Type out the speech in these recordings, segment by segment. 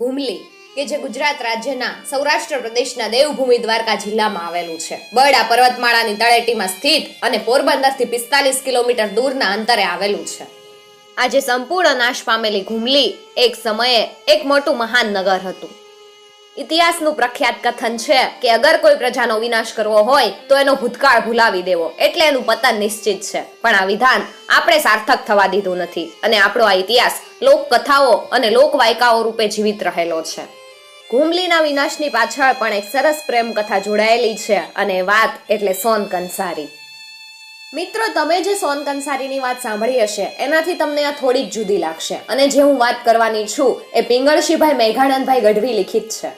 ઘુમલી, કે જે ગુજરાત રાજ્યના સૌરાષ્ટ્ર પ્રદેશના દેવભૂમિ દ્વારકા જિલ્લામાં આવેલું છે. બરડા પર્વતમાળાની તળેટીમાં સ્થિત અને પોરબંદરથી પિસ્તાલીસ કિલોમીટર દૂરના અંતરે આવેલું છે. આજે સંપૂર્ણ નાશ પામેલી ઘુમલી એક સમયે એક મોટું મહાન નગર હતું. ઇતિહાસનું પ્રખ્યાત કથન છે કે અગર કોઈ પ્રજાનો વિનાશ કરવો હોય તો એનો ભૂતકાળ ભૂલાવી દેવો, એટલે એનું પતન નિશ્ચિત છે. પણ આ વિધાન આપણે સાર્થક થવા દીધું નથી અને આપણો આ ઇતિહાસ લોકકથાઓ અને લોકવાયકાઓ રૂપે જીવિત રહેલો છે. ઘુમલીના વિનાશની પાછળ પણ એક સરસ પ્રેમ કથા જોડાયેલી છે અને વાત એટલે સોન કંસારી. મિત્રો, તમે જે સોન કંસારીની વાત સાંભળી હશે, એનાથી તમને આ થોડી જ જુદી લાગશે. અને જે હું વાત કરવાની છું, એ પિંગળશીભાઈ મેઘાનંદભાઈ ગઢવી લિખિત છે.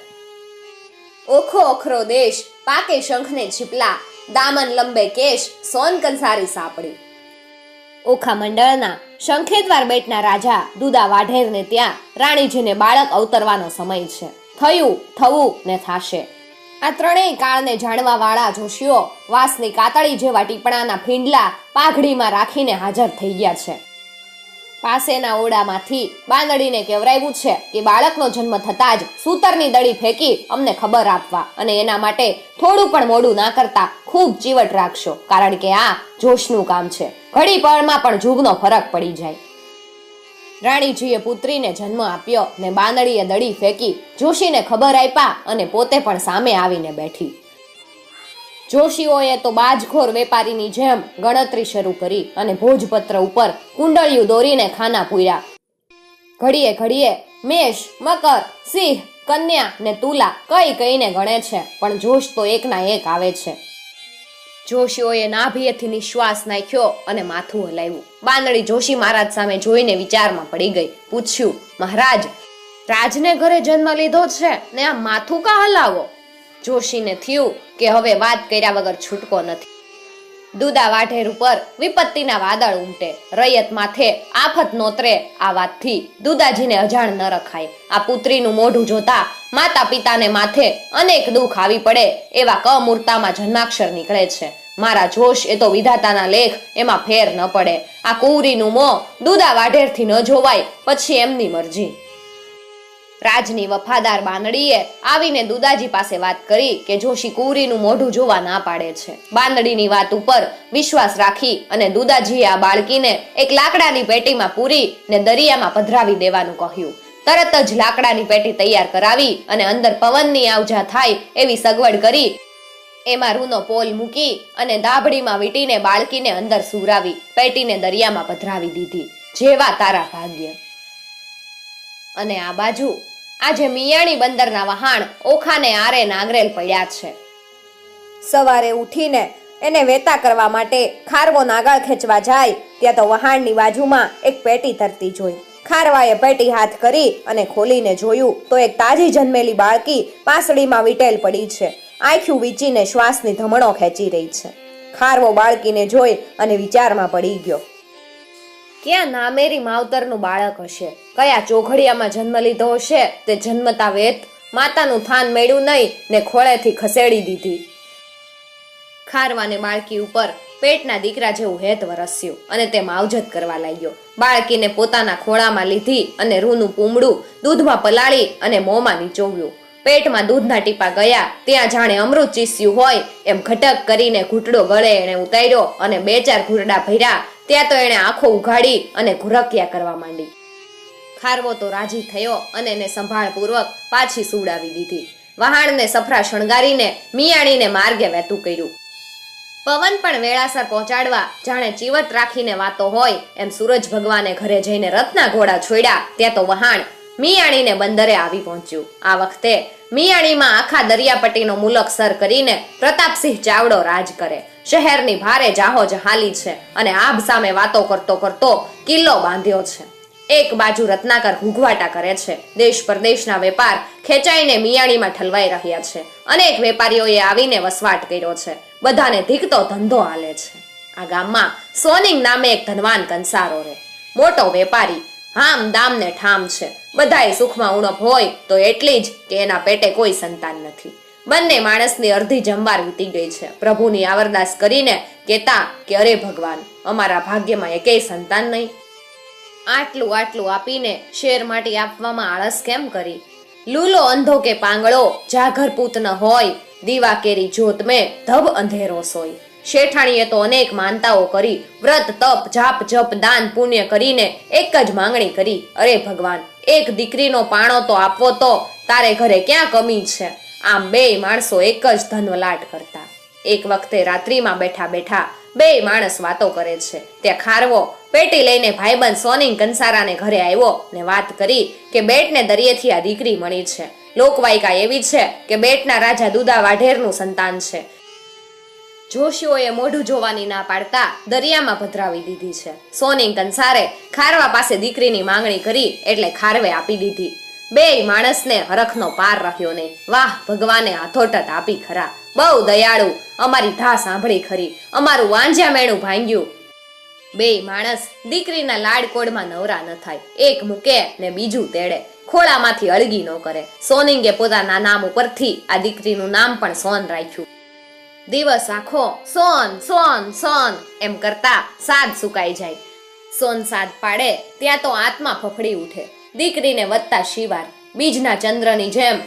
ઓખો ઓખરો દેશ, પાકે શંખને છીપલા, દામન લંબે કેશ, સોન કંસારી સાપડી. ઓખા મંડળના શંખેદ્વાર બેટના રાજા દુદા વાઢેરને ત્યાં રાણીજીને બાળક અવતરવાનો સમય છે. થયું, થવું ને થાશે. આ ત્રણેય કાળને જાણવા વાળા જોશીઓ વાસની કાતળી જેવા ટીપણાના ફીંડલા પાઘડીમાં રાખીને હાજર થઈ ગયા છે. પાસેના ઓડામાંથી બાંદડીને કહેવરાયું છે કે બાળકનો જન્મ થતાં જ સૂતરની દડી ફેંકી અમને ખબર આપવા અને એના માટે થોડું પણ મોડું ના કરતા ખૂબ ચીવટ રાખશો, કારણ કે આ જોશનું કામ છે. ઘડી પળમાં પણ જુગનો ફરક પડી જાય. રાણીજીએ પુત્રીને જન્મ આપ્યો ને બાંદડીએ દડી ફેંકી જોશીને ખબર આપ્યા અને પોતે પણ સામે આવીને બેઠી. જોશીઓએ તો બાજખોર વેપારીની જેમ ગણતરી શરૂ કરી અને ભોજપત્ર ઉપર કુંડળિયું દોરીને ખાના પૂર્યા. ઘડીએ ઘડીએ મેષ, મકર, સિંહ, કન્યા ને તુલા કઈ કઈને ગણે છે, પણ જોશ તો એકના એક આવે છે. જોશીઓએ નાભિયેથી નિશ્વાસ નાખ્યો અને માથું હલાવ્યું. બાંદડી જોશી મહારાજ સામે જોઈને વિચારમાં પડી ગઈ. પૂછ્યું, મહારાજ, રાજને ઘરે જન્મ લીધો છે ને આ માથું કા હલાવો? જોશીને થયું કે હવે વાત કર્યા વગર છૂટકો નથી. દુદા વાઢેર ઉપર વિપત્તિના વાદળ ઉમટે. રૈયત માથે આફત નોતરે આ વાતથી દુદાજીને અજાણ ન રખાય. આ પુત્રીનું મોઢું જોતા માતા પિતાને માથે અનેક દુઃખ આવી પડે એવા કમૂર્તામાં જન્માક્ષર નીકળે છે. મારા જોશ એ તો વિધાતાના લેખ એમાં ફેર ન પડે. આ કુંવરીનું મોં દુદા વાઢેરથી ન જોવાય, પછી એમની મરજી. રાજની વફાદાર બાંદડીએ આવીને દુદાજી પાસે વાત કરી કે જોશી કુંવરીનું મોઢું જોવા ના પાડે છે. બાંદડીની વાત ઉપર વિશ્વાસ રાખી અને દુદાજીએ આ બાળકીને એક લાકડાની પેટીમાં પૂરી ને દરિયામાં પધરાવી દેવાનું કહ્યું. તરત જ લાકડાની પેટી તૈયાર કરાવી અને અંદર પવનની આવજા થાય એવી સગવડ કરી એમાં રૂનો પોલ મૂકી અને દાભડીમાં વીટીને બાળકીને અંદર સુરાવી પેટીને દરિયામાં પધરાવી દીધી. જેવા તારા ભાગ્ય. અને આ બાજુ આજે મિયાણી બંદરના વહાણ ઓખાને આરે નાગરેલ પડ્યા છે. સવારે ઉઠીને એને વેતા કરવા માટે ખારવો નાગળ ખેંચવા જાય, ત્યાં તો વહાણની બાજુમાં એક પેટી તરતી જોઈ. ખારવાએ પેટી હાથ કરી અને ખોલીને જોયું તો એક તાજી જન્મેલી બાળકી પાસળીમાં વિટેલ પડી છે. આંખ્યું વીંચીને શ્વાસની ધમણો ખેંચી રહી છે. ખારવો બાળકીને જોઈ અને વિચારમાં પડી ગયો. ક્યાં નામેરી માવતરનું બાળક હશે? કયા ચોઘડિયામાં જન્મ લીધો હશે? તે જન્મતા વેત માતાનું થાન મેળ્યું નહીં ને ખોળેથી ખસેડી દીધી. ખારવાને બાળકી ઉપર પેટના દીકરા જેવું હેત વરસ્યું અને તે માવજત કરવા લાગ્યો. બાળકીને પોતાના ખોળામાં લીધી અને રૂનું પૂમડું દૂધમાં પલાળી અને મોંમાં નીચોવ્યું. પેટમાં દૂધના ટીપા ગયા, ત્યાં જાણે અમૃત ચીસ્યું હોય એમ ઘટક કરીને ઘૂંટડો ગળે એણે ઉતાર્યો અને બે ચાર ઘૂંટડા ભર્યા ત્યાં તો એણે આંખો ઉઘાડી અને ઘુરકિયા કરવા માંડી. ખારવો તો રાજી થયો અને એને સંભાળપૂર્વક પાછી સુવડાવી દીધી. વહાણને સફરા શણગારીને મિયાણીને માર્ગે વહેતું કર્યું. પવન પણ વેળાસર પહોંચાડવા જાણે ચીવટ રાખીને વાતો હોય એમ સૂરજ ભગવાને ઘરે જઈને રથના ઘોડા છોડ્યા, ત્યાં તો વહાણ મિયાણીને બંદરે આવી પહોંચ્યું. આ વખતે મિયાણીમાં આખા દરિયાપટ્ટીનો મુલક સર કરીને પ્રતાપસિંહ ચાવડો રાજ કરે. શહેરની ભારે જાહોજ હાલી છે અને આભ સામે વાતો કરતો કરતો કિલ્લો બાંધ્યો છે. એક બાજુ રત્નાકર ઘૂઘવાટા કરે છે. દેશ પરદેશના વેપાર ખેંચાઈને મિયાણીમાં ઠલવાઈ રહ્યા છે. અનેક વેપારીઓએ આવીને વસવાટ કર્યો છે. બધાને ધીકતો ધંધો હાલે છે. આ ગામમાં સોનિંગ નામે એક ધનવાન કંસારો રહે. મોટો વેપારી હામ દામ ને ઠામ છે. બધાય સુખમાં ઉણપ હોય તો એટલી જ કે એના પેટે કોઈ સંતાન નથી. બંને માણસની અડધી જમવાર વીતી ગઈ છે. પ્રભુની આવરદાસ કરીને કેતા કે, અરે ભગવાન, અમારા ભાગ્યમાં એકેય સંતાન નહીં. આટલું આટલું આપીને શેર માટી આપવામાં આળસ કેમ કરી? લૂલો અંધો કે પાંગળો જાગરપૂત ન હોય દીવા કેરી જોત મેં ધબ અંધેરો સોય. શેઠાણીએ તો અનેક માનતાઓ કરી, વ્રત, તપ, જાપ, જપ, દાન, પુણ્ય કરીને એક જ માંગણી કરી. અરે ભગવાન, એક દીકરીનો પાણો તો આપવો તો તારે ઘરે ક્યાં કમી છે? આમ બેય માણસો એક જ ધનવલાટ કરતા. એક વખતે રાત્રિમાં બેઠા બેઠા બે માણસ વાતો કરે છે. ત્યાં ખારવો પેટી લઈને ભાઈબંધ સોની કંસારાને ઘરે આવ્યો ને વાત કરી કે બેટને દરિયેથી આ દીકરી મળી છે. લોકવાયકા એવી છે કે બેટના રાજા દુદા વાઢેરનું સંતાન છે. જોશીઓએ મોઢું જોવાની ના પાડતા દરિયામાં પધરાવી દીધી છે. સોની કંસારે ખારવા પાસે દીકરીની માંગણી કરી એટલે ખારવે આપી દીધી. બેય માણસને હરખનો પાર રહ્યો નહીં. વાહ, ભગવાને હાથોટત આપી ખરા. બહુ દયાળુ. અમારી ધા સાંભળી ખરી. અમારું વાંજ્યા મેણું ભાંગ્યું. બેય માણસ દીકરીના લાડકોડમાં નવરા ન થાય. એક મૂકે ને બીજું તેડે. ખોળામાંથી અળગી ન કરે. સોનિંગે પોતાના નામ ઉપરથી આ દીકરીનું નામ પણ સોન રાખ્યું. દિવસ આખો સોન સોન સોન એમ કરતા સાદ સુકાઈ જાય. સોન સાદ પાડે, ત્યાં તો આત્મા ફફડી ઉઠે. દીકરીને વધતા શિવાર, બીજના ચંદ્રની જેમ.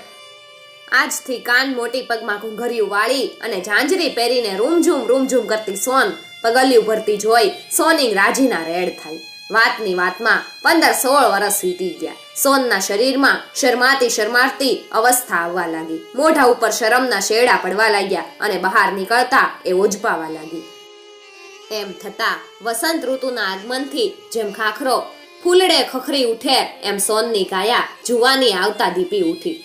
આજથી કાન મોટી પગમાં ઘૂંઘરિયું વાળી અને ઝાંઝરી પહેરીને રૂમઝૂમ રૂમઝૂમ કરતી સોન પગલિયું ભરતી જોઈ સોની રાજીના રેડ થઈ વાતની વાતમાં પંદર સોળ વર્ષ વીતી ગયા. સોનના શરીરમાં શરમાતી શરમાતી અવસ્થા આવવા લાગી. મોઢા ઉપર શરમના શેડા પડવા લાગ્યા અને બહાર નીકળતા એ ઓજપાવા લાગી. એમ થતા વસંત ઋતુના આગમનથી જેમ ખાખરો ફૂલડે ખખરી ઉઠે એમ સોનની કાયા જુવાની આવતા દીપી ઉઠી.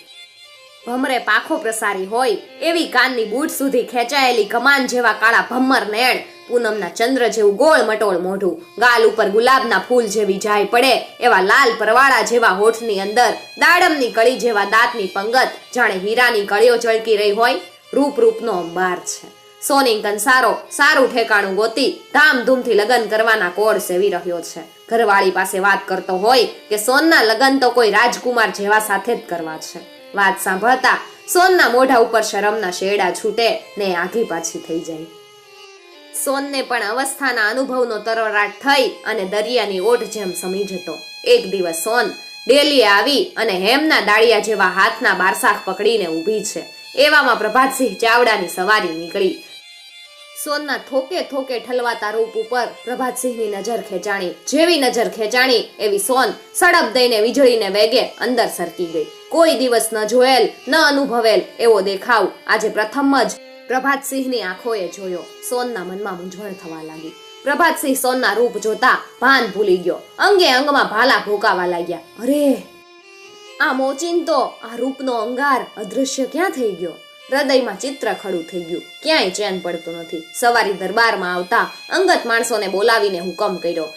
ભમરે પાખો પ્રસારી હોય એવી કાનની બૂટ સુધી ખેંચાયેલી કમાન જેવા કાળા ભમર નેણ પૂનમના ચંદ્ર જેવું ગોળ મટોળ મોઢું, ગાલ ઉપર ગુલાબના ફૂલ જેવી જાય પડે એવા લાલ પરવાળા જેવા હોઠની અંદર, દાડમની કળી જેવા દાંતની પંગત જાણે હીરાની કળીઓ ચળકી રહી હોય, રૂપ રૂપનો અંબાર છે. સોની કંસારો સારું ઠેકાણું ગોતી ધામધૂમથી લગ્ન કરવાના કોડ સેવી રહ્યો છે. ઘરવાળી પાસે વાત કરતો હોય કે સોનના લગ્ન તો કોઈ રાજકુમાર જેવા સાથે જ કરવા છે. વાત સાંભળતા સોનના મોઢા ઉપર શરમના શેડા છૂટે ને આઘી પાછી થઈ જાય. સોનને પણ અવસ્થાના અનુભવનો તરવરાટ થઈ અને દરિયાની ઓઠ જેમ સમી જતો. એક દિવસ સોન ડેલીએ આવી અને હેમના દાળિયા જેવા હાથના બારસાખ પકડીને ઊભી છે. એવામાં પ્રભાતસિંહ ચાવડાની સવારી નીકળી. સોનના થોકે થોકે ઠલવાતા રૂપ ઉપર પ્રભાતસિંહની નજર ખેંચાણી, જેવી નજર ખેંચાણી એવી સોન સડપ દઈને વીજળીને વેગે અંદર સરકી ગઈ. કોઈ દિવસ ન જોયેલ, ન અનુભવેલ એવો દેખાવ આજે પ્રથમ જ પ્રભાતસિંહની આંખોએ જોયો. સોનના મનમાં મૂંઝવણ થવા લાગી. પ્રભાતસિંહ સોનના રૂપ જોતા ભાન ભૂલી ગયો. અંગે અંગમાં ભાલા ભોકાવા લાગ્યા. અરે, આ મોચિંતો, આ રૂપનો અંગાર અદૃશ્ય ક્યાં થઈ ગયો? હૃદયમાં ચિત્ર ખડું થઈ ગયું. ક્યાંય ચેન પડતું નથી. સવારી દરબારમાં આવતા અંગત માણસોને બોલાવીને હુકમ કર્યો.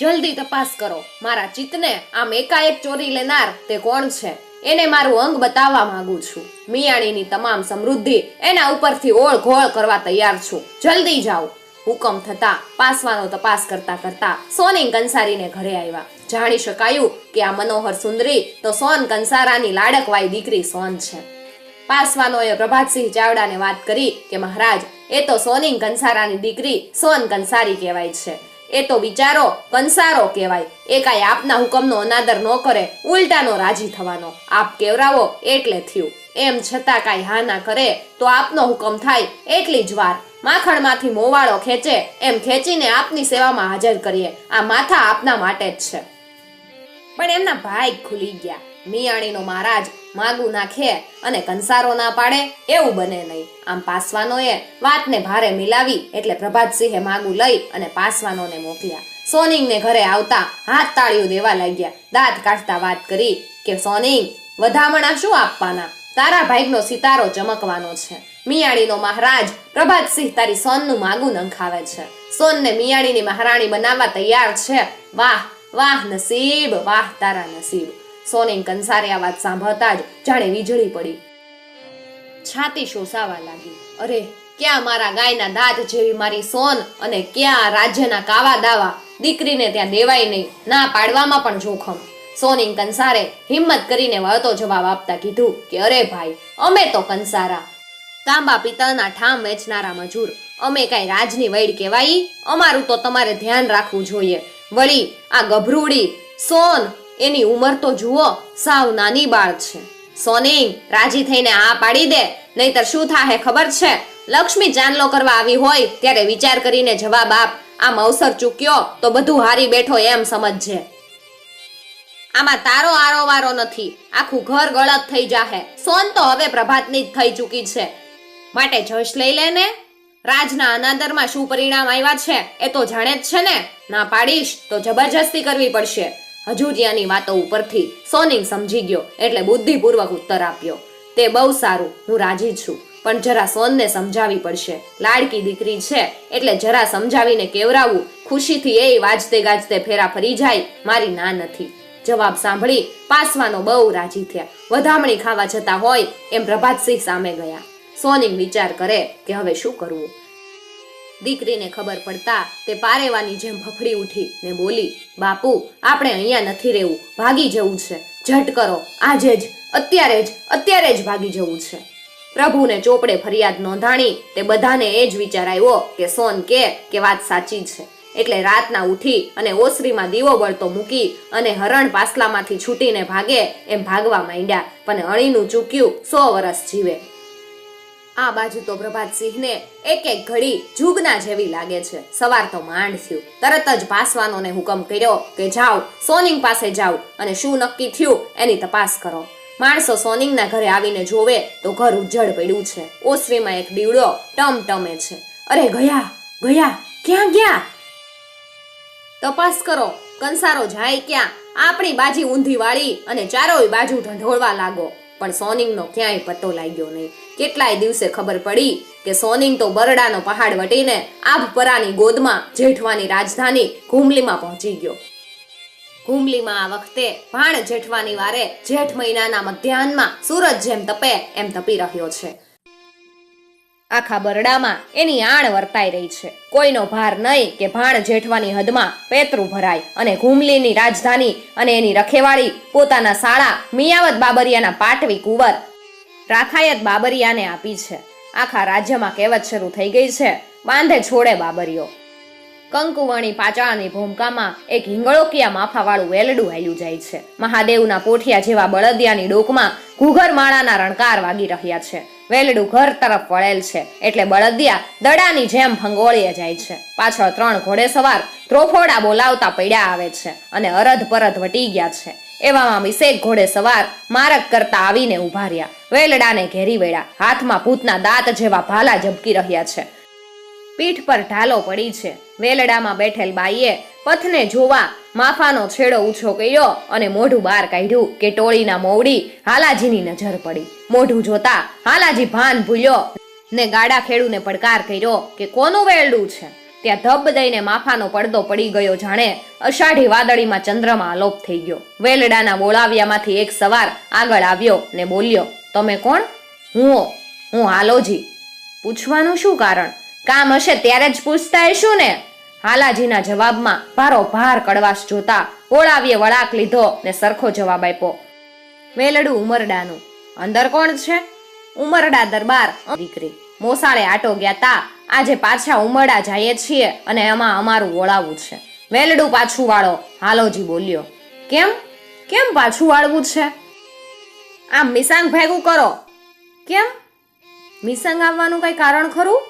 જલ્દી તપાસ કરો. મારા ચિત્તને આમ એકાએક ચોરી લેનાર તે કોણ છે? એને મારું અંગ બતાવવા માંગુ છું. મિયાણીની તમામ સમૃદ્ધિ એના ઉપરથી ઓળ ઘોળ કરવા તૈયાર છું. જલ્દી જાઓ. હુકમ થતા પાસવાનો તપાસ કરતા કરતા સોની કંસારીને ઘરે આવ્યા. જાણી શકાયું કે આ મનોહર સુંદરી તો સોન કંસારાની લાડકવાઈ દીકરી સોન છે. પાસવાનોએ પ્રભાતસિંહ ચાવડાને વાત કરી કે, મહારાજ, એ તો સોની કંસારાની દીકરી સોન કંસારી કહેવાય છે. એ તો વિચારો, કંસારો કહેવાય. એ કાંઈ આપના હુકમનો અનાદર ન કરે, ઉલટાનો રાજી થવાનો. આપ કેવરાવો એટલે થયું. એમ છતાં કાંઈ હા ના કરે તો આપનો હુકમ થાય એટલી જ વાર. માખણમાંથી મોવાળો ખેંચે, એમ ખેંચીને આપની સેવામાં હાજર કરીએ. આ માથા આપના માટે જ છે. પણ એમના ભાઈ ખુલી ગયા. મિયાણીનો મહારાજ માગું નાખે અને કંસારો ના પાડે, એવું બને નહીં. આમ પાસવાનોએ વાતને ભારે મિલાવી એટલે પ્રભાતસિંહે માગું લઈ અને પાસવાનોને મોકલ્યા. સોનિંગને ઘરે આવતા હાથ તાળીઓ દેવા લાગ્યા. દાંત કાઢતા વાત કરી કે, સોનિંગ, વધામણા શું આપવાના? તારા ભાઈનો સિતારો ચમકવાનો છે. મિયાણીનો મહારાજ પ્રભાતસિંહ તારી સોનનું માગું નંખાવે છે. સોનને મિયાણીની મહારાણી બનાવવા તૈયાર છે. વાહ વાહ નસીબ, વાહ તારા નસીબ. સોનિંગ કંસારે આ વાત સાંભળતા જ જાણે વીજળી પડી. છાતી શોષાવા લાગી. અરે, ક્યાં મારા ગાયના દાંત જેવી મારી સોન અને ક્યાં રાજ્યના કાવા દાવા? દીકરીને ત્યાં દેવાય નહીં. ના પાડવામાં પણ જોખમ. સોનિંગ કંસારે હિંમત કરીને વળતો જવાબ આપતા કીધું કે, અરે ભાઈ, અમે તો કંસારા. તાંબા પિત્તળના ઠામ વેચનારા મજૂર. અમે કાંઈ રાજની વૈડ કહેવાય અમારું તો તમારે ધ્યાન રાખવું જોઈએ. વળી આ ગભરૂડી સોન એની ઉંમર તો જુઓ, સાવ નાની બાળ છે. સોનિંગ રાજી થઈને આ પાડી દે, નહીતર શું થાહે ખબર છે? લક્ષ્મી જાનલો કરવા આવી હોય, ત્યારે વિચાર કરીને જવાબ આપ. આમ અવસર ચૂક્યો, તો બધું હારી બેઠો એમ સમજજે. આમાં તારો આરોવારો નથી. આખું ઘર ગળત થઈ જાહે. સોન તો હવે પ્રભાતની જ થઈ ચૂકી છે. માટે જશ લઈ લે ને. રાજના અનાદરમાં શું પરિણામ આવ્યા છે, એ તો જાણે જ છે ને. ના પાડીશ, તો જબરજસ્તી કરવી પડશે. હજુરિયાની વાતો ઉપરથી સોનિંગ સમજી ગયો એટલે બુદ્ધિપૂર્વક ઉત્તર આપ્યો, તે બહુ સારું, હું રાજી છું, પણ જરા સોનને સમજાવી પડશે. લાડકી દીકરી છે, એટલે જરા સમજાવીને કેવરાવું, ખુશીથી એ વાજતે ગાજતે ફેરા ફરી જાય, મારી ના નથી. જવાબ સાંભળી પાસવાનો બહુ રાજી થયા. વધામણી ખાવા જતા હોય એમ પ્રભાતસિંહ સામે ગયા. સોનિંગ વિચાર કરે કે હવે શું કરવું? દીકરીને ખબર પડતા તે પારેવાની જેમ ફફડી ઉઠી ને બોલી, બાપુ, આપણે અહીંયા નથી રહેવું. ભાગી જવું છે. ઝટ કરો. આજે જ, અત્યારે જ અત્યારે જ ભાગી જવું છે. પ્રભુને ચોપડે ફરિયાદ નોંધાણી તે બધાને એ જ વિચાર આવ્યો કે સોન કે કે વાત સાચી છે. એટલે રાતના ઉઠી અને ઓસરીમાં દીવો બળતો મૂકી અને હરણ પાસલામાંથી છૂટીને ભાગે એમ ભાગવા માંડ્યા. પણ અણીનું ચૂક્યું સો વર્ષ જીવે. આ બાજુ તો પ્રભાતસિંહને એક એક ઘડી જુગના જેવી લાગે છે. સવાર તો માંડ થયું. તરત જ પાસવાનોને હુકમ કર્યો કે જાઓ, સોનિંગ પાસે જાઓ અને શું નક્કી થયું એની તપાસ કરો. માણસો સોનિંગના ઘરે આવીને જોવે તો ઘર ઉજ્જડ પડ્યું છે. ઓસરીમાં એક દીવડો ટમ ટમે છે. અરે ગયા ગયા, ક્યાં ગયા? તપાસ કરો. કંસારો જાય ક્યાં? આપણી બાજી ઊંધી વાળી અને ચારોય બાજુ ઢંઢોળવા લાગો. પણ સોનિંગનો ક્યાંય પત્તો લાગ્યો નહીં. કેટલાય દિવસે ખબર પડી કે સોનિંગ તો બરડાનો પહાડ વટીને આભપરાની ગોદમાં જેઠવાની રાજધાની ઘુમલીમાં પહોંચી ગયો. ઘુમલીમાં આ વખતે ભાણ જેઠવાની વારે જેઠ મહિનાના મધ્યાહનમાં સૂરજ જેમ તપે એમ તપી રહ્યો છે. આખા બરડામાં એની આણ વર્તાઈ રહી છે. કોઈનો ભાર નહીં કે ભાણ જેઠવાની હદમાં પેતરું ભરાય અને ઘુમલીની રાજધાની અને એની રખેવાળી પોતાના શાળા મિયાવત બાબરિયાના પાટવી કુંવર રાખાયત બાબરિયાને આપી છે. આખા રાજ્યમાં કહેવત શરૂ થઈ ગઈ છે, બાંધે છોડે બાબરીઓ કંકુવાણી પાચાળની ભૂમકામાં એક હિંગળોકિયા માફાવાળું વેલડું હાલ્યું જાય છે. મહાદેવના પોઠિયા જેવા બળદિયાની ડોકમાં ઘૂઘર માળાના રણકાર વાગી રહ્યા છે. વેલડું ઘર તરફ વળેલ છે. એટલે બળદિયા દડાની જેમ ભંગોળીએ જાય છે. પાછળ ત્રણ ઘોડે સવાર ત્રોફોડા બોલાવતા પડ્યા આવે છે અને અરધ પરધ વટી ગયા છે. એવામાં વિશેક ઘોડે સવાર મારક કરતા આવીને ઊભા રહ્યા. વેલડાને ઘેરી વેળા હાથમાં ભૂતના દાંત જેવા ભાલા ઝબકી રહ્યા છે. પીઠ પર ઢાલો પડી છે. વેલડામાં બેઠેલ બાઈએ પથને જોવા માફાનો છેડો ઊંચો કર્યો અને મોઢું બહાર કાઢ્યું કે ટોળીના મોવડી હાલાજીની નજર પડી. મોઢું જોતા હાલાજી ભાન ભૂલ્યો ને ગાડા ખેડૂને પડકાર કર્યો કે કોનું વેલડું છે? ત્યાં ધબ દઈને માફાનો પડદો પડી ગયો જાણે અષાઢી વાદળીમાં ચંદ્રમાં આલોપ થઈ ગયો. વેલડાના બોલાવ્યામાંથી એક સવાર આગળ આવ્યો ને બોલ્યો, તમે કોણ? હું હું હાલોજી. પૂછવાનું શું કારણ? કામ હશે ત્યારે જ પૂછતા હશું ને. હાલાજીના જવાબમાં ભારો ભાર કડવાશ જોતા ઓળાવીએ વળાક લીધો ને સરખો જવાબ આપ્યો. વેલડું ઉમરડાનું. અંદર કોણ છે? ઉમરડા દરબાર. દીકરી, મોસાળે આટો ગયા તા આજે પાછા ઉમરડા જઈએ છીએ અને એમાં અમારું ઓળાવું છે. વેલડું પાછું વાળો. હાલોજી બોલ્યો. કેમ? કેમ પાછું વાળવું છે? આમ મિસાંગ ભેગું કરો. કેમ? મિસંગ આવવાનું કઈ કારણ ખરું?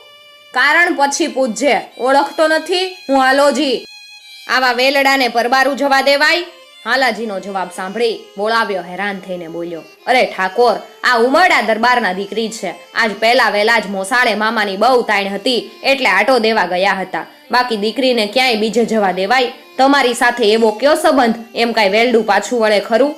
કારણ પછી પૂછજે ઓળખતો નથી, હું હાલોજી. આવા વેલડાને પરબારું જવા દેવાય? હાલાજીનો જવાબ સાંભળી બોલાવ્યો, હેરાન થઈને બોલ્યો, અરે ઠાકોર, આ ઉમરડા દરબારના દીકરી છે. આજ પહેલા વહેલા જ મોસાળે મામાની બહુ તાણ હતી, એટલે આટો દેવા ગયા હતા. બાકી દીકરીને ક્યાંય બીજે જવા દેવાય? તમારી સાથે એવો કયો સંબંધ? એમ કાંઈ વેલડું પાછું વળે ખરું?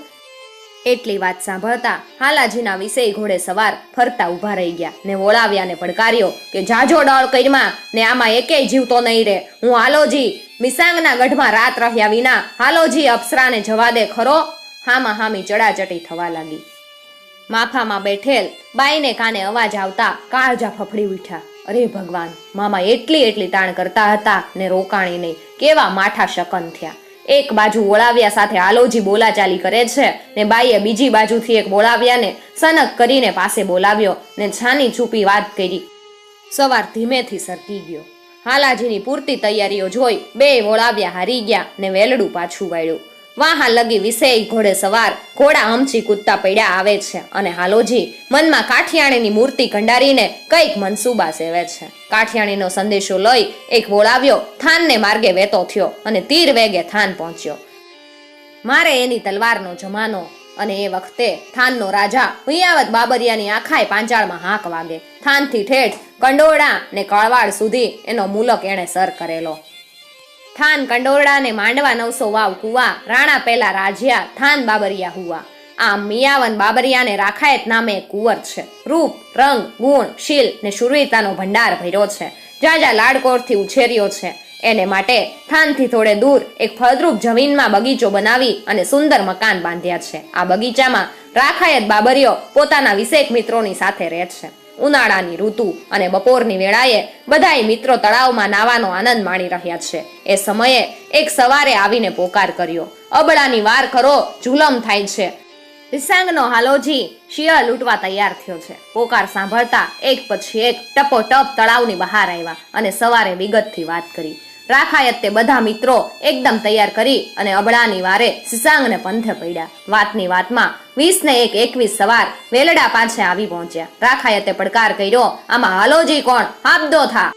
એટલી વાત સાંભળતા હાલાજીના વિષય ઘોડે સવાર ફરતા ઊભા રહી ગયા. ને વોળાવ્યાને પડકાર્યો કે, જાજો ડળ કઈમાં ને આમાં એકેય જીવતો નહીં રે. હું હાલોજી, મિસાંગના ગઢમાં રાત રહ્યા વિના હાલોજી અપ્સરાને જવા દે ખરો. હામાં હામી ચડાચટી થવા લાગી. માફામાં બેઠેલ બાઈને કાને અવાજ આવતા કાળજા ફફડી ઉઠ્યા. અરે ભગવાન, મામા એટલી એટલી તાણ કરતા હતા ને રોકાણી નહીં કેવા માઠા શકન થયા. એક બાજુ વોળાવ્યા સાથે આલોજી બોલાચાલી કરે છે ને બાઈએ બીજી બાજુથી એક બોલાવ્યાને સનક કરીને પાસે બોલાવ્યો ને છાની છૂપી વાત કરી. સવાર ધીમેથી સરકી ગયો. હાલાજીની પૂરતી તૈયારીઓ જોઈ બે વોળાવ્યા હારી ગયા ને વેલડું પાછું વાળ્યું. વાહા લગી વિષય ઘોડે સવાર ઘોડા હમચી કૂદતા પડ્યા આવે છે અને હાલોજી મનમાં કાઠિયાણીની મૂર્તિ કંડારીને કંઈક મનસુબા સેવે છે. કાઠિયાણીનો સંદેશો લઈ એક બોલાવ્યો થાનને માર્ગે વેતો થયો અને તીર વેગે થાન પહોંચ્યો. મારે એની તલવારનો જમાનો અને એ વખતે થાનનો રાજા હુયાવત બાબરિયાની આખાય પાંચાળમાં હાંક વાગે. થાનથી ઠેઠ કંડોળા ને કળવાડ સુધી એનો મુલક એણે સર કરેલો. થાન કંડોરડા ને માંડવા નવસો વાવ કુવા, રાણા પેલા રાજ્યા થાન બાબરિયા હુવા. આમ મિયાવન બાબરિયાને રાખાયત નામે કુંવર છે. રૂપ, રંગ, ગુણ, શીલ ને શુરવીરતાનો ભંડાર ભર્યો છે. જ્યાં જ્યાં લાડકોરથી ઉછેર્યો છે. એને માટે થાનથી થોડે દૂર એક ફળદ્રુપ જમીનમાં બગીચો બનાવી અને સુંદર મકાન બાંધ્યા છે. આ બગીચામાં રાખાયત બાબરીઓ પોતાના વિશેક મિત્રોની સાથે રહે છે. ઉનાળાની ઋતુ અને બપોરની વેળાએ બધાય મિત્રો તળાવમાં નાવાનો આનંદ માણી રહ્યા છે. એ સમયે એક સવારે આવીને પોકાર કર્યો. અબળાની વાર કરો, જુલમ થાય છે. વિસાંગનો હાલોજી શિયા લૂંટવા તૈયાર થયો છે. પોકાર સાંભળતા એક પછી એક ટપો ટપ તળાવની બહાર આવ્યા અને સવારે વિગતથી વાત કરી. રાખાયત બધા મિત્રો એકદમ તૈયાર કરી અને અબળાની વારે સિસાંગને પંથે પડ્યા. વાતની વાતમાં વીસ ને એક એકવીસ સવાર વેલડા પાસે આવી પહોંચ્યા. રાખાયતે પડકાર કર્યો, આમાં હાલોજી કોણ? હાબદો થા.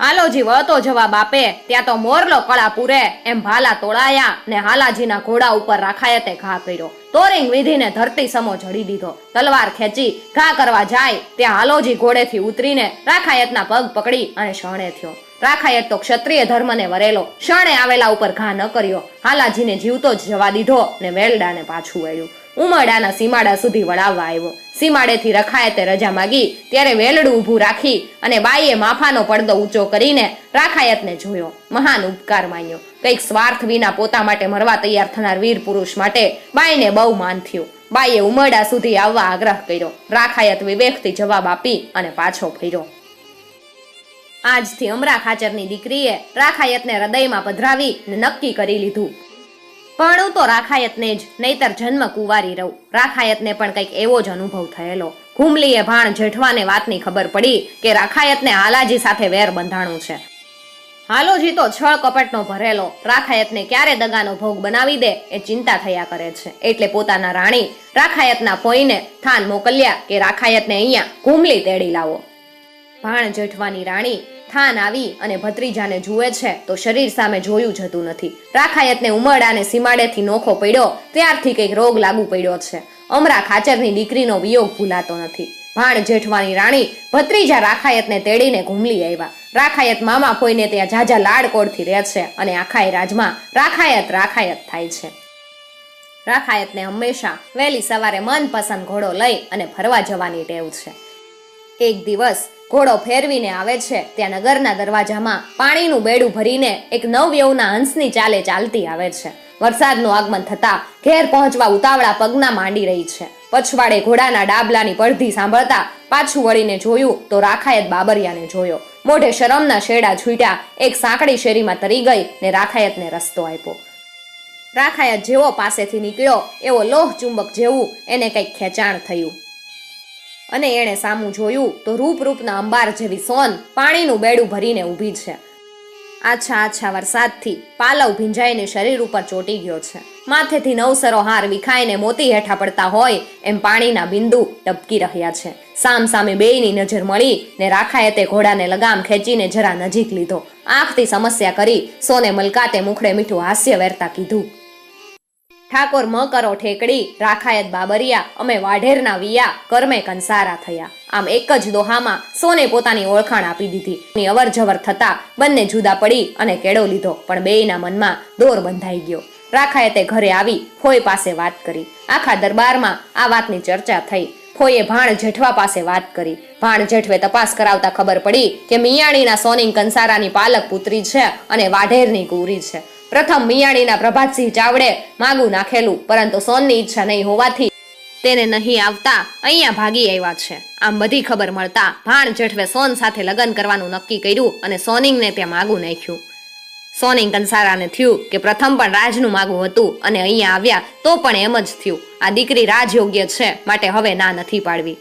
હાલોજી વળતો જવાબ આપે. ત્યાં તો મોરલો કળા પૂરે. એમ ભાલા તોળાયા ને હાલાજીના ઘોડા ઉપર રાખાયતે ઘા કર્યો તોરિંગ વિધિને ધરતી સમો જડી દીધો. તલવાર ખેંચી ઘા કરવા જાય. ત્યાં હાલોજી ઘોડેથી ઉતરીને રાખાયતના પગ પકડી અને શણે થયો. રાખાયત તો ક્ષત્રિય ધર્મને વરેલો. શણે આવેલા ઉપર ઘા ન કર્યો. હાલાજીને જીવતો જ જવા દીધો ને વેલડાને પાછું વળ્યું. ઉમરડાના સીમાડા સુધી વળાવવા આવ્યો. સીમાડેથી રખાયતે રજા માગી, ત્યારે વેલડું ઊભું રાખી અને બાઈએ માફાનો પડદો ઊંચો કરીને રાખાયતને જોયો. મહાન ઉપકાર માન્યો. કંઈક સ્વાર્થ વિના પોતા માટે મરવા તૈયાર થનાર વીર પુરુષ માટે બાઈને બહુ માન થયું. બાઈએ ઉમરડા સુધી આવવા આગ્રહ કર્યો. રાખાયત વિવેકથી જવાબ આપી અને પાછો ફર્યો. આજથી અમરા ખાચરની દીકરીએ રાખાયતને હૃદયમાં પધરાવી નક્કી કરી લીધું. પણ તો રાખાયતને જ, નહીતર જન્મ કુંવારી રહું. રાખાયતને પણ કંઈક એવો જ અનુભવ થયેલો. હુમલીએ ભાણ જેઠવાને વાતની ખબર પડી કે રાખાયતને હાલાજી સાથે વેર બંધાણું છે. હાલોજી તો છળ કપટનો ભરેલો. રાખાયતને ક્યારે દગાનો ભોગ બનાવી દે એ ચિંતા થયા કરે છે. એટલે પોતાના રાણી રાખાયતના ફોઈને થાન મોકલ્યા કે રાખાયતને અહીંયા ઘૂમલી તેડી લાવો. ભાણ જેઠવાની રાણી થાન આવી અને ભત્રીજાને જુએ છે, તો શરીર સામે જોયું જતું નથી. રાખાયતને ઉમરડાને સીમાડેથી નોખો પડ્યો, ત્યારથી કંઈક રોગ લાગુ પડ્યો છે. અમરા ખાચરની દીકરીનો વિયોગ ભૂલાતો નથી. ભાણ જેઠવાની રાણી ભત્રીજા રાખાયતને તેડીને ઘૂમલી આવ્યા. રાખાયત મામા ફોઈને ત્યાં જાજા લાડકોડથી રહે છે અને આખાય રાજમાં રાખાયત રાખાયત થાય છે. રાખાયતને હંમેશા વહેલી સવારે મનપસંદ ઘોડો લઈ અને ફરવા જવાની ટેવ છે. એક દિવસ ઘોડો ફેરવીને આવે છે, ત્યાં નગરના દરવાજામાં પાણીનું બેડું ભરીને એક નવયવના હંસની ચાલે ચાલતી આવે છે. વરસાદનું આગમન થતા ઘેર પહોંચવા ઉતાવળા પગના માંડી રહી છે. પછવાડે ઘોડાના ડાબલાની પડધી સાંભળતા પાછું વળીને જોયું તો રાખાયત બાબરિયાને જોયો. મોઢે શરમના શેડા છૂટ્યા, એક સાંકડી શેરીમાં તરી ગઈ ને રાખાયતને રસ્તો આપ્યો. રાખાયત જેવો પાસેથી નીકળ્યો, એવો લોહ ચુંબક જેવું એને કંઈક ખેંચાણ થયું. અને એણે સામું જોયું તો રૂપ રૂપના અંબાર જેવી સોન પાણીનું બેડું ભરીને ઊભી છે. આછા આછા વરસાદથી પાલવ ભીંજાઈને શરીર ઉપર ચોટી ગયો છે. માથેથી નવસરો હાર વિખાઈને મોતી હેઠા પડતા હોય એમ પાણીના બિંદુ ટપકી રહ્યા છે. સામ સામે બેયની નજર મળી ને રાખાએ તે ઘોડાને લગામ ખેંચીને જરા નજીક લીધો. આંખથી સમસ્યા કરી સોને મલકાતે મુખડે મીઠું હાસ્ય વેરતા કીધું. ઠાકોર મ કરો ઠેકડી, રાખાયત બાબરિયા, અમે વાઢેરના વિયા, કર્મે કંસારા થયા. આમ એક જ દોહામાં સોને પોતાની ઓળખાણ આપી દીધી. અવર જવર થતા બંને જુદા પડી અને કેળો લીધો, પણ બેયના મનમાં દોર બંધાઈ ગયો. રાખાયતે ઘરે આવી ફોય પાસે વાત કરી. આખા દરબારમાં આ વાતની ચર્ચા થઈ. ફોઈએ ભાણ જેઠવા પાસે વાત કરી. ભાણ જેઠવે તપાસ કરાવતા ખબર પડી કે મિયાણીના સોની કંસારાની પાલક પુત્રી છે અને વાઢેરની કુરી છે. પ્રથમ મિયાણીના પ્રભાતસિંહ ચાવડે માગું નાખેલું, પરંતુ સોનની ઈચ્છા નહીં હોવાથી તેને નહીં આવતા અહીંયા ભાગી આવ્યા છે. આમ બધી ખબર મળતા ભાણ જેઠવે સોન સાથે લગ્ન કરવાનું નક્કી કર્યું અને સોનિંગને ત્યાં માગું નાખ્યું. સોનિંગ કંસારાને થયું કે પ્રથમ પણ રાજનું માગું હતું અને અહીંયા આવ્યા તો પણ એમ જ થયું. આ દીકરી રાજયોગ્ય છે, માટે હવે ના નથી પાડવી.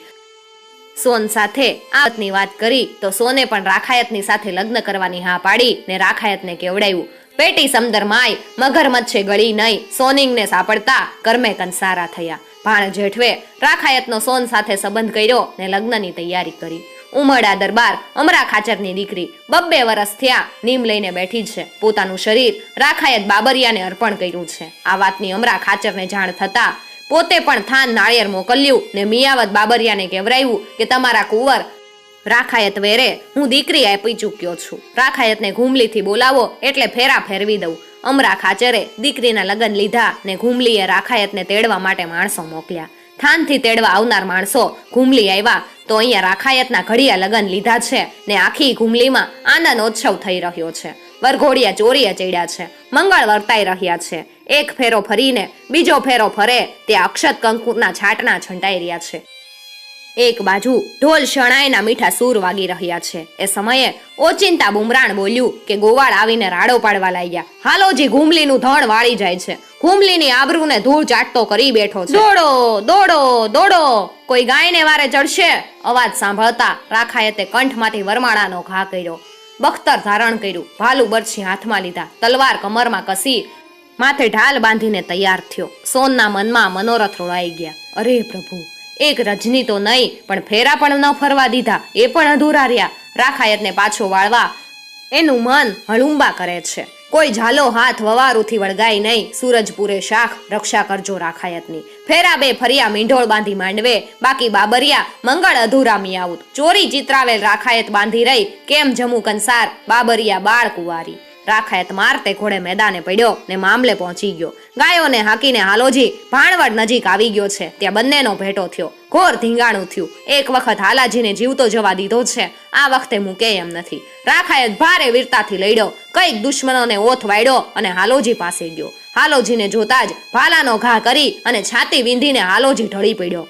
સોન સાથે આ વાતની વાત કરી તો સોને પણ રાખાયતની સાથે લગ્ન કરવાની હા પાડી ને રાખાયતને કેવડાવ્યું પેટી સમદર માય મગરમચ્છે ગળી નહીં. સોનિંગને સાંપડતા કર્મે કંસારા થયા. ભાણ જેઠવે રાખાયતનો સોન સાથે સંબંધ કર્યો ને લગ્નની તૈયારી કરી. ઉમરડા દરબાર અમરા ખાચરની દીકરી બબ્બે વરસ થયા નીમ લઈને બેઠી છે. પોતાનું શરીર રાખાયત બાબરિયાને અર્પણ કર્યું છે. આ વાતની અમરા ખાચરને જાણ થતા પોતે પણ થાન નાળિયેર મોકલ્યું ને મિયાવત બાબરિયાને કહેવરાયું કે તમારા કુંવર રાખાયત વેરે હું દીકરી આપી ચૂક્યો છું. રાખાયતને ઘૂમલીથી બોલાવો એટલે ફેરા ફેરવી દઉં. અમરા ખાચરે દીકરીના લગ્ન લીધા ને ઘૂમલીએ રાખાયતને તેડવા માટે માણસો મોકલ્યા. થાનથી તેડવા આવનાર માણસો ઘૂમલી આવ્યા તો અહીંયા રાખાયતના ઘડિયા લગ્ન લીધા છે ને આખી ઘૂમલીમાં આનંદ ઉત્સવ થઈ રહ્યો છે. વરઘોડિયા ચોરીએ ચડ્યા છે, મંગળ વર્તાઈ રહ્યા છે. એક ફેરો ફરીને બીજો ફેરો ફરે તે અક્ષત કંકુના છાંટના છંટાઈ રહ્યા છે. એક બાજુ ઢોલ શણાયના મીઠા સૂર વાગી રહ્યા છે. એ સમયે ઓચિંતા બુમરાણ બોલ્યું કે ગોવાળ આવીને રાડો પાડવા લાગ્યા. હાલોજી ઘૂમલીનું ધણ વાળી જાય છે. ઘૂમલીની આબરૂને ધૂળ ચાટતો કરી બેઠો છે. દોડો દોડો દોડો. કોઈ ગાયને વારે ચડશે? અવાજ સાંભળતા રાખાયતે કંઠમાંથી વરમાળાનો ઘા કર્યો. બખ્તર ધારણ કર્યું. ભાલુ બરછી હાથમાં લીધા. તલવાર કમરમાં કસી માથે ઢાલ બાંધીને તૈયાર થયો. સોનના મનમાં મનોરથ રોળાઈ ગયા. અરે પ્રભુ એક રજની તો નહીં, પણ ફેરા પણ ન ફરવા દીધા, એ પણ અધૂરા રહ્યા. રાખાયતને પાછો વાળવા એનું મન હળુંબા કરે છે. કોઈ ઝાલો હાથ વવારુથી વળગાય નહીં. સૂરજપુરે શાખ, રક્ષા કરજો રાખાયતની. ફેરા બે ફરિયા મીંઢોળ બાંધી માંડવે. બાકી બાબરિયા મંગળ અધૂરા મિયાઉત. ચોરી ચિત્રાવેલ રાખાયત બાંધી રહી. કેમ જમુ કંસાર બાબરિયા બાળ કુંવારી. રાખાયત મારતે ઘોડે મેદાને પડ્યો ને મામલે પહોંચી ગયો. ગાયોને હાકીને હાલોજી ભાણવડ નજીક આવી ગયો છે. ત્યાં બંનેનો ભેટો થયો. ઘોર ધીંગાણું થયું. એક વખત હાલાજીને જીવતો જવા દીધો છે. આ વખતે મૂકે એમ નથી. રાખાયત ભારે વીરતાથી લડ્યો. કંઈક દુશ્મનોને ઓથ વાળ્યો અને હાલોજી પાસે ગયો. હાલોજીને જોતા જ ભાલાનો ઘા કરી અને છાતી વીંધીને હાલોજી ઢળી પડ્યો.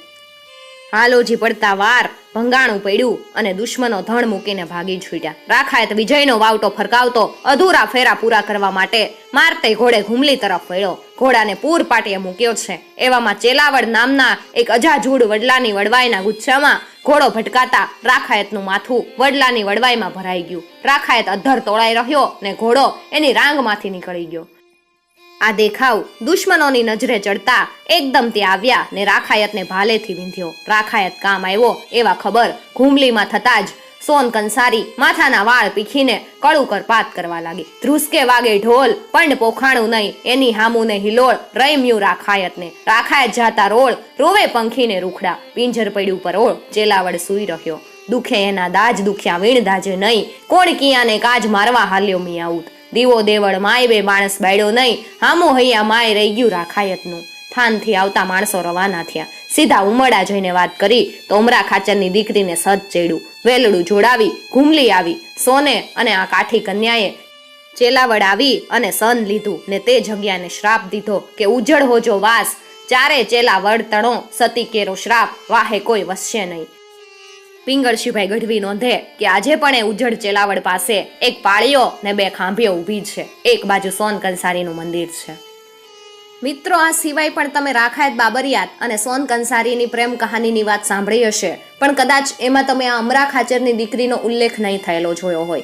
હાલોજી પડતા વાર ભંગાણું પડ્યું અને દુશ્મનો ધણ મૂકીને ભાગી છૂટ્યા. રાખાયત વિજયનો વાવટો ફરકાવતો, અધૂરા ફેરા પૂરા કરવા માટે મારતે ઘોડે ઘુમલી તરફ વળ્યો. ઘોડાને પૂર પાટીએ મૂક્યો છે. એવામાં ચેલાવડ નામના એક અજાજૂડ વડલાની વડવાઈના ગુચ્છામાં ઘોડો ભટકાતા રાખાયતનું માથું વડલાની વડવાઈમાં ભરાઈ ગયું. રાખાયત અધ્ધર તોળાઈ રહ્યો ને ઘોડો એની રાંગમાંથી નીકળી ગયો. આ દેખાવ દુશ્મનોની નજરે ચડતા એકદમ તે આવ્યા ને રાખાયતને ભાલેથી વિંધ્યો. રાખાયત કામ આવ્યો એવા ખબર ઘૂમલીમાં થતા જ સોન કંસારી માથાના વાળ પીખીને કળું કરપાત કરવા લાગી. ધ્રુસકે વાગે ઢોલ, પંડ પોખાણું નહીં, એની હામુને હિલોળ રૈમ્યું રાખાયતને. રાખાયત જાતા રોળ રોવે પંખીને રૂખડા. પિંજર પડ્યું પર ઓળ, ચેલાવડ સૂઈ રહ્યો. દુખે એના દાજ, દુખ્યા વીણ દાજે નહીં. કોણ કિયાને કાજ મારવા હાલ્યો મિયાઉત? દીવો દેવળ માય બે માણસ બાયડો નહીં. હામો હૈયા માય રહી ગયું રાખાયતનું. થાનથી આવતા માણસો રવાના થયા. સીધા ઉમડા જઈને વાત કરી. તો ઉમરા ખાચરની દીકરીને સજ ચેડ્યું. વેલડું જોડાવી, ઘૂમલી આવી. સોને અને આ કાઠી કન્યાએ ચેલાવડ આવી અને સન લીધું ને તે જગ્યાને શ્રાપ દીધો કે ઉજળ હોજો વાસ. ચારે ચેલાવડ તણો, સતી કેરો શ્રાપ. વાહે કોઈ વસશે નહીં. પિંગળશીભાઈ ગઢવી નોંધે કે આજે પણ એ ઉજ્જડ ચેલાવડ પાસે એક પાળીઓ ને બે ખાંભીઓ ઊભી છે. એક બાજુ સોન કંસારીનું મંદિર છે. મિત્રો, આ સિવાય પણ તમે રાખાયત બાબરિયાત અને સોન કંસારીની પ્રેમ કહાનીની વાત સાંભળી હશે. પણ કદાચ એમાં તમે આ અમરા ખાચરની દીકરીનો ઉલ્લેખ નહીં થયેલો જોયો હોય.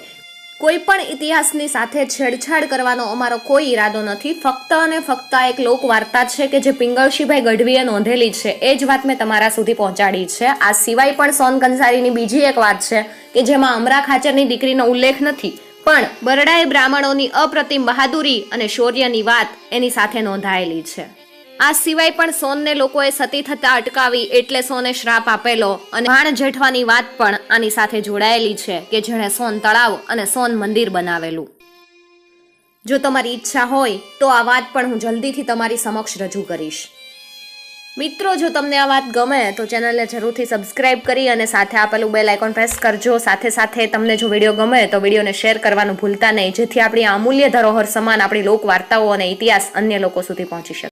કોઈ પણ ઇતિહાસની સાથે છેડછાડ કરવાનો અમારો કોઈ ઈરાદો નથી. ફક્ત અને ફક્ત આ એક લોક વાર્તા છે કે જે પિંગળશીભાઈ ગઢવીએ નોંધેલી છે. એ જ વાત મેં તમારા સુધી પહોંચાડી છે. આ સિવાય પણ સોન કંસારીની બીજી એક વાત છે કે જેમાં અમરા ખાચરની દીકરીનો ઉલ્લેખ નથી. પણ બરડાએ બ્રાહ્મણોની અપ્રતિમ બહાદુરી અને શૌર્યની વાત એની સાથે નોંધાયેલી છે. આ સિવાય પણ સોનને લોકોએ સતી થતા અટકાવી એટલે સોને શ્રાપ આપેલો. અને ભાણ જેઠવાની વાત પણ આની સાથે જોડાયેલી છે કે જેણે સોન તળાવ અને સોન મંદિર બનાવેલું. જો તમારી ઈચ્છા હોય તો આ વાત પણ હું જલ્દીથી તમારી સમક્ષ રજૂ કરીશ. મિત્રો, જો તમને આ વાત ગમે તો ચેનલને જરૂરથી સબસ્ક્રાઇબ કરી અને સાથે આપેલું બેલ આઇકોન પ્રેસ કરજો. સાથે સાથે તમને જો વીડિયો ગમે તો વિડીયોને શેર કરવાનું ભૂલતા નહીં, જેથી આપણી અમૂલ્ય ધરોહર સમાન આપણી લોક વાર્તાઓ અને ઇતિહાસ અન્ય લોકો સુધી પહોંચી શકે.